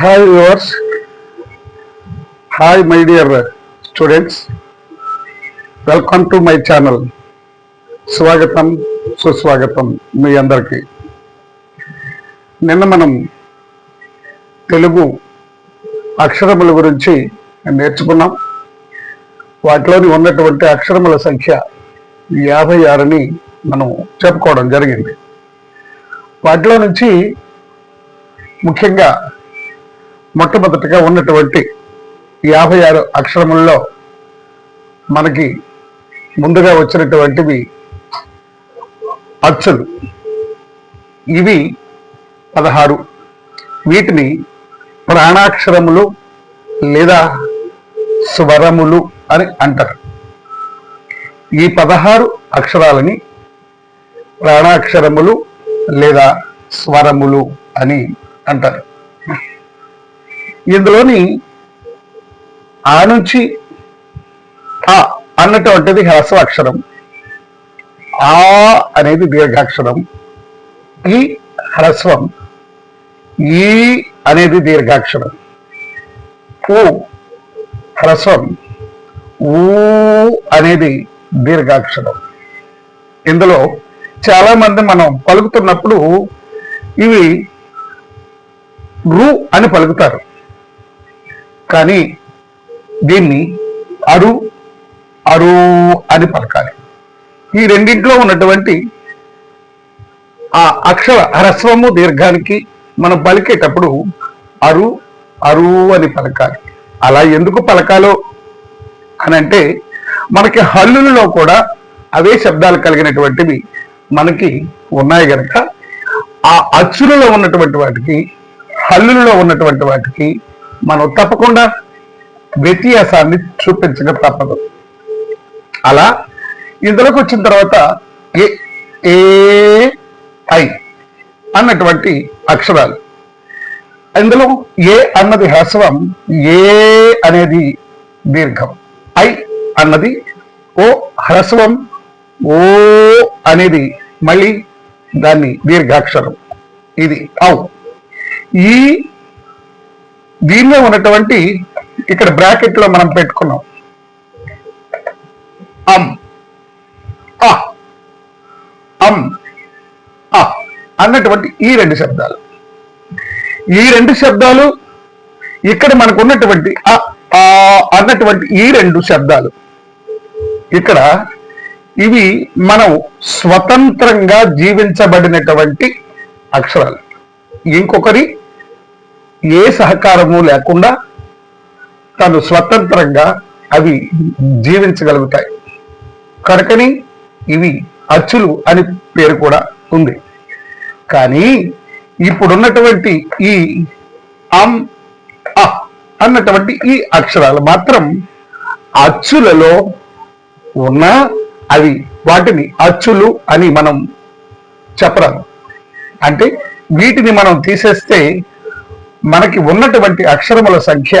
Hi viewers hi my dear students welcome to my channel స్వాగతం సుస్వాగతం మీ అందరికీ. నిన్న మనం తెలుగు అక్షరముల గురించి నేర్చుకున్నాం. వాటిలోని ఉన్నటువంటి అక్షరముల సంఖ్య యాభై ఆరుని మనం చెప్పుకోవడం జరిగింది. వాటిలో నుంచి ముఖ్యంగా మొట్టమొదటిగా ఉన్నటువంటి యాభై ఆరు అక్షరముల్లో మనకి ముందుగా వచ్చినటువంటివి అచ్చులు. ఇవి పదహారు. వీటిని ప్రాణాక్షరములు లేదా స్వరములు అని అంటారు. ఈ పదహారు అక్షరాలని ప్రాణాక్షరములు లేదా స్వరములు అని అంటారు. ఇందులోని ఆ నుంచి ఆ అన్నటువంటిది హ్రస్వ అక్షరం ఆ అనేది దీర్ఘాక్షరం. ఈ హ్రస్వం ఈ అనేది దీర్ఘాక్షరం. ఊ హ్రస్వం ఊ అనేది దీర్ఘాక్షరం. ఇందులో చాలా మంది మనం పలుకుతున్నప్పుడు ఇవి రు అని పలుకుతారు. కానీ దీన్ని అరు అరు అని పలకాలి. ఈ రెండింటిలో ఉన్నటువంటి ఆ అక్షర హ్రస్వము దీర్ఘానికి మనం పలికేటప్పుడు అరు అరు అని పలకాలి. అలా ఎందుకు పలకాలో అని అంటే మనకి హల్లులలో కూడా అవే శబ్దాలు కలిగినటువంటివి మనకి ఉన్నాయి గనక ఆ అచ్చులలో ఉన్నటువంటి వాటికి హల్లులలో ఉన్నటువంటి వాటికి మనం తప్పకుండా వ్యత్యాసాన్ని చూపించక తప్పదు. అలా ఇందులోకి వచ్చిన తర్వాత ఏ ఏ ఐ అన్నటువంటి అక్షరాలు. ఇందులో ఏ అన్నది హ్రస్వం ఏ అనేది దీర్ఘం. ఐ అన్నది ఓ హ్రస్వం ఓ అనేది మళ్ళీ దాన్ని దీర్ఘాక్షరం. ఇది అవు ఈ దీనిలో ఉన్నటువంటి ఇక్కడ బ్రాకెట్లో మనం పెట్టుకున్నాం. అమ్ ఆ అమ్ ఆ అన్నటువంటి ఈ రెండు శబ్దాలు. ఈ రెండు శబ్దాలు ఇక్కడ మనకు ఉన్నటువంటి అన్నటువంటి ఈ రెండు శబ్దాలు. ఇక్కడ ఇవి మనం స్వతంత్రంగా జీవించబడినటువంటి అక్షరాలు. ఇంకొకరి ఏ సహకారము లేకుండా తను స్వతంత్రంగా అవి జీవించగలుగుతాయి. కనుకని ఇవి అచ్చులు అని పేరు కూడా ఉంది. కానీ ఇప్పుడున్నటువంటి ఈ అం అన్నటువంటి ఈ అక్షరాలు మాత్రం అచ్చులలో ఉన్న అవి వాటిని అచ్చులు అని మనం చెప్పరాదు. అంటే వీటిని మనం తీసేస్తే మనకి ఉన్నటువంటి అక్షరముల సంఖ్య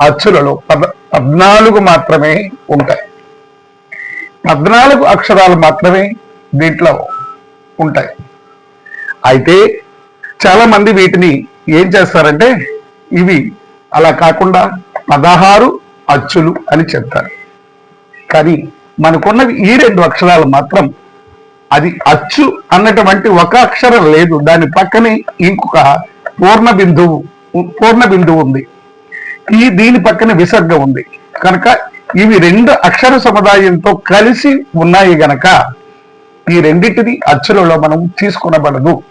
అచ్చులలో పద పద్నాలుగు మాత్రమే ఉంటాయి. పద్నాలుగు అక్షరాలు మాత్రమే దీంట్లో ఉంటాయి. అయితే చాలా మంది వీటిని ఏం చేస్తారంటే ఇవి అలా కాకుండా పదహారు అచ్చులు అని చెప్తారు. కానీ మనకున్నవి ఈ రెండు అక్షరాలు మాత్రం అది అచ్చు అన్నటువంటి ఒక అక్షరం లేదు. దాని పక్కనే ఇంకొక పూర్ణ బిందువు పూర్ణ బిందువు ఉంది. ఈ దీని పక్కన విసర్గ ఉంది. కనుక ఇవి రెండు అక్షర సముదాయంతో కలిసి ఉన్నాయి గనక ఈ రెండింటిని అచ్చులలో మనం తీసుకునబడదు.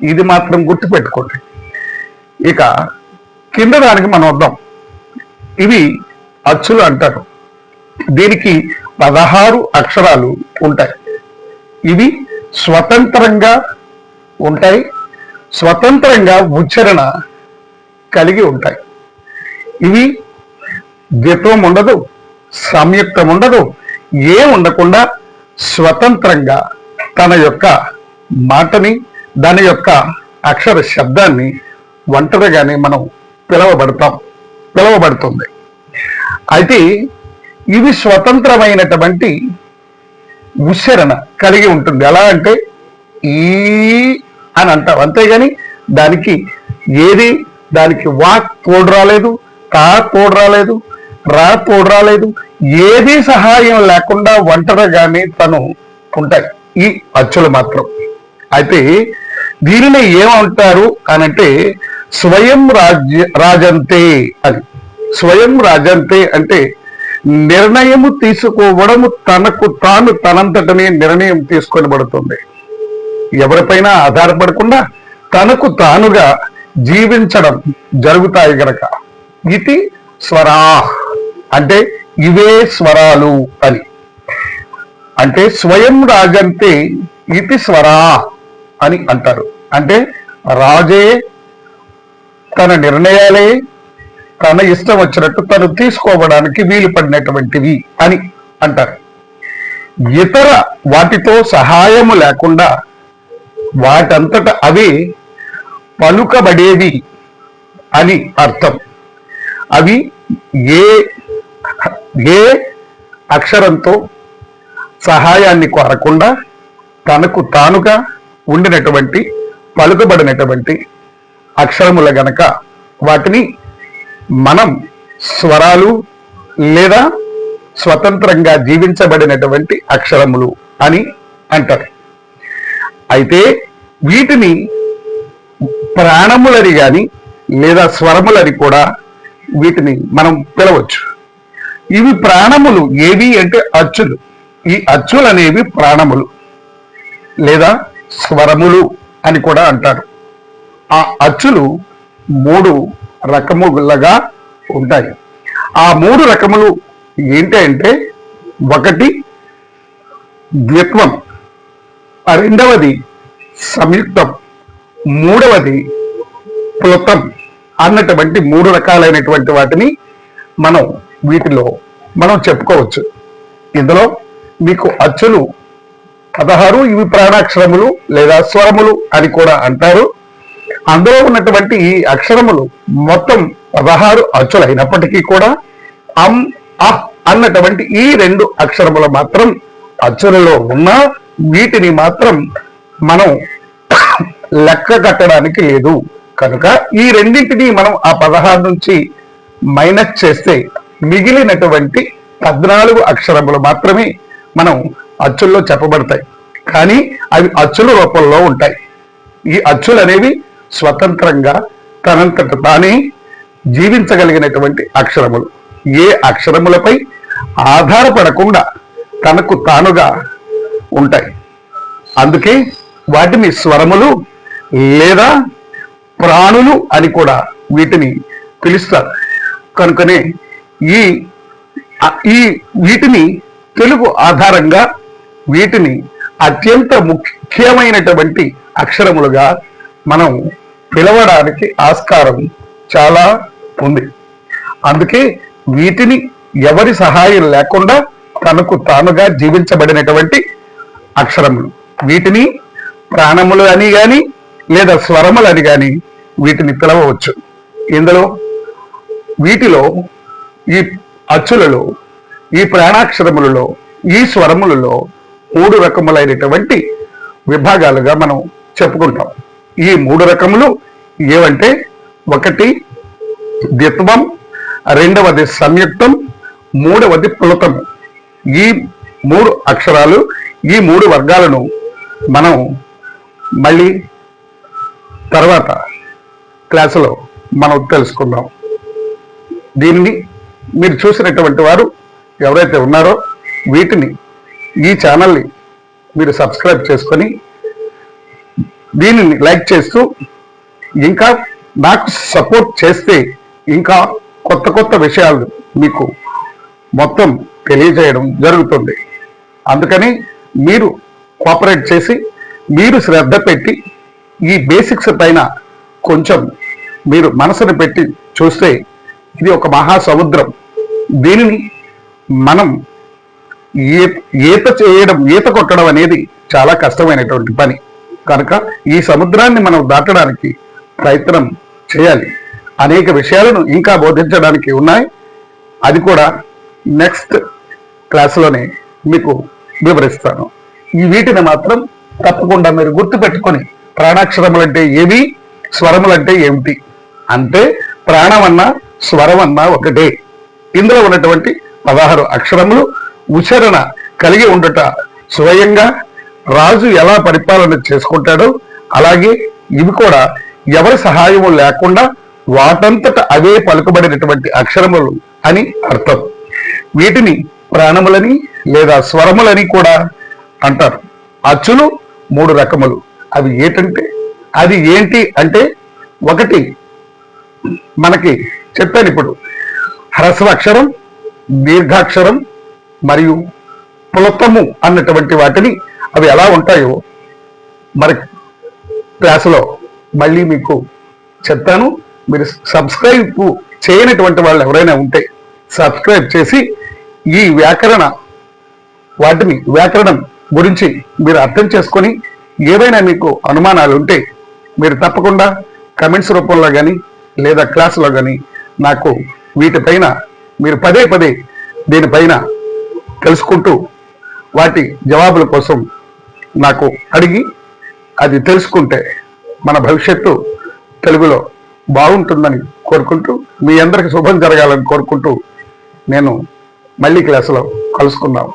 ఇది మాత్రం గుర్తుపెట్టుకోండి. ఇక కింద దానికి మనం వద్దాం. ఇవి అచ్చులు అంటారు. దీనికి పదహారు అక్షరాలు ఉంటాయి. ఇవి స్వతంత్రంగా ఉంటాయి. స్వతంత్రంగా ఉచ్చరణ కలిగి ఉంటాయి. ఇవి ద్విత్వం ఉండదు సంయుక్తం ఉండదు ఏ ఉండకుండా స్వతంత్రంగా తన యొక్క మాటని దాని యొక్క అక్షర శబ్దాన్ని ఒంటరిగానే మనం పిలవబడతాం పిలవబడుతుంది. అయితే ఇవి స్వతంత్రమైనటువంటి ఉచ్చరణ కలిగి ఉంటుంది. ఎలా అంటే ఈ అని అంటాం అంతేగాని దానికి ఏది దానికి వాక్ తోడు రాలేదు తా తోడు రాలేదు రా తోడు రాలేదు ఏది సహాయం లేకుండా ఒంటరిగానే తను ఉంటాయి ఈ అచ్చులు మాత్రం. అయితే దీనిని ఏమంటారు అనంటే స్వయం రాజ్య రాజంతే అని. స్వయం రాజంతే అంటే నిర్ణయము తీసుకోవడము తనకు తాను తనంతటనే నిర్ణయం తీసుకొనబడుతుంది ఎవరిపైన ఆధారపడకుండా తనకు తానుగా జీవించడం జరుగుతాయి గనక. ఇది స్వరా. అంటే ఇవే స్వరాలు అని. అంటే స్వయం రాజంతే ఇది స్వరా అని అంటారు. అంటే రాజే తన నిర్ణయాలే తన ఇష్టం వచ్చినట్టు తను తీసుకోవడానికి వీలు పడినటువంటివి అని అంటారు. ఇతర వాటితో సహాయము లేకుండా వాటంతట అవి పలుకబడేవి అని అర్థం. అవి ఏ ఏ అక్షరంతో సహాయాన్ని కోరకుండా తనకు తానుగా ఉండినటువంటి పలుకబడినటువంటి అక్షరముల గనక వాటిని మనం స్వరాలు లేదా స్వతంత్రంగా జీవించబడినటువంటి అక్షరములు అని అంటారు. అయితే వీటిని ప్రాణములని కానీ లేదా స్వరములని కూడా వీటిని మనం పిలవచ్చు. ఇవి ప్రాణములు. ఏవి అంటే అచ్చులు. ఈ అచ్చులు అనేవి ప్రాణములు. లేదా స్వరములు అని కూడా అంటారు. ఆ అచ్చులు మూడు రకములుగా ఉంటాయి. ఆ మూడు రకములు ఏంటి అంటే ఒకటి ద్విత్వం. రెండవది సంయుక్తం మూడవది ప్లుతం అన్నటువంటి మూడు రకాలైనటువంటి వాటిని మనం వీటిలో మనం చెప్పుకోవచ్చు. ఇందులో మీకు అచ్చులు పదహారు ఇవి ప్రాణాక్షరములు లేదా స్వరములు అని కూడా అంటారు. అందులో ఉన్నటువంటి ఈ అక్షరములు మొత్తం పదహారు అచ్చులు అయినప్పటికీ కూడా అం అహ్ అన్నటువంటి ఈ రెండు అక్షరములు మాత్రం అచ్చులలో ఉన్న వీటిని మాత్రం మనం లెక్క కట్టడానికి లేదు. కనుక ఈ రెండింటిని మనం ఆ పదహారు నుంచి మైనస్ చేస్తే మిగిలినటువంటి పద్నాలుగు అక్షరములు మాత్రమే మనం అచ్చుల్లో చెప్పబడతాయి. కానీ అవి అచ్చుల రూపంలో ఉంటాయి. ఈ అచ్చులు అనేవి స్వతంత్రంగా తనంతట తానే జీవించగలిగినటువంటి అక్షరములు. ఏ అక్షరములపై ఆధారపడకుండా తనకు తానుగా ఉంటాయి. అందుకే వాటిని స్వరములు లేదా ప్రాణులు అని కూడా వీటిని పిలుస్తారు. కనుకనే ఈ ఈ వీటిని తెలుగు ఆధారంగా వీటిని అత్యంత ముఖ్యమైనటువంటి అక్షరములుగా మనం పిలవడానికి ఆస్కారం చాలా ఉంది. అందుకే వీటిని ఎవరి సహాయం లేకుండా తనకు తానుగా జీవించబడినటువంటి అక్షరములు. వీటిని ప్రాణములు అని గాని లేదా స్వరములు అని గాని వీటిని పిలవవచ్చు. ఇందులో వీటిలో ఈ అచ్చులలో ఈ ప్రాణాక్షరములలో ఈ స్వరములలో మూడు రకములైనటువంటి విభాగాలుగా మనం చెప్పుకుంటాం. ఈ మూడు రకములు ఏవంటే ఒకటి ద్విత్వం రెండవది సంయుక్తం మూడవది ప్లుతము ఈ మూడు అక్షరాలు ఈ మూడు వర్గాలను మనం మళ్ళీ తర్వాత క్లాసులో మనం తెలుసుకుందాం. దీన్ని మీరు చూసినటువంటి వారు ఎవరైతే ఉన్నారో వీటిని ఈ ఛానల్ని మీరు సబ్స్క్రైబ్ చేసుకొని దీనిని లైక్ చేస్తూ ఇంకా నాకు సపోర్ట్ చేస్తే ఇంకా కొత్త కొత్త విషయాలు మీకు మొత్తం తెలియజేయడం జరుగుతుంది. అందుకని మీరు కోఆపరేట్ చేసి మీరు శ్రద్ధ పెట్టి ఈ బేసిక్స్ పైన కొంచెం మీరు మనసును పెట్టి చూస్తే ఇది ఒక మహాసముద్రం. దీనిని మనం ఈత చేయడం ఈత కొట్టడం అనేది చాలా కష్టమైనటువంటి పని. కనుక ఈ సముద్రాన్ని మనం దాటడానికి ప్రయత్నం చేయాలి. అనేక విషయాలను ఇంకా బోధించడానికి ఉన్నాయి. అది కూడా నెక్స్ట్ క్లాస్లోనే మీకు వివరిస్తాను. ఈ వీటిని మాత్రం తప్పకుండా మీరు గుర్తుపెట్టుకొని ప్రాణాక్షరములంటే ఏవి స్వరములంటే ఏమిటి? అంటే ప్రాణమన్నా స్వరమన్నా ఒకటే. ఇందులో ఉన్నటువంటి పదహారు అక్షరములు ఉచరణ కలిగి ఉండుట స్వయంగా రాజు ఎలా పరిపాలన చేసుకుంటాడో అలాగే ఇవి కూడా ఎవరి సహాయము లేకుండా వాటంతట అవే పలుకబడినటువంటి అక్షరములు అని అర్థం. వీటిని ప్రాణములని లేదా స్వరములని కూడా అంటారు. అచ్చులు మూడు రకములు. అవి ఏంటంటే అది ఏంటి అంటే ఒకటి మనకి చెప్పాను ఇప్పుడు హ్రస్వాక్షరం దీర్ఘాక్షరం మరియు పులతము అన్నటువంటి వాటిని అవి ఎలా ఉంటాయో మరి క్లాసులో మళ్ళీ మీకు చెప్తాను. మీరు సబ్స్క్రైబ్ చేయనటువంటి వాళ్ళు ఎవరైనా ఉంటే సబ్స్క్రైబ్ చేసి ఈ వ్యాకరణ వాటిని వ్యాకరణం గురించి మీరు అర్థం చేసుకొని ఏవైనా మీకు అనుమానాలు ఉంటే మీరు తప్పకుండా కమెంట్స్ రూపంలో కానీ లేదా క్లాసులో కానీ నాకు వీటిపైన మీరు పదే పదే దీనిపైన తెలుసుకుంటూ వాటి జవాబుల కోసం నాకు అడిగి అది తెలుసుకుంటే మన భవిష్యత్తు తెలుగులో బాగుంటుందని కోరుకుంటూ మీ అందరికి శుభం జరగాలని కోరుకుంటూ నేను మళ్ళీ క్లాసులో కలుసుకుందాం.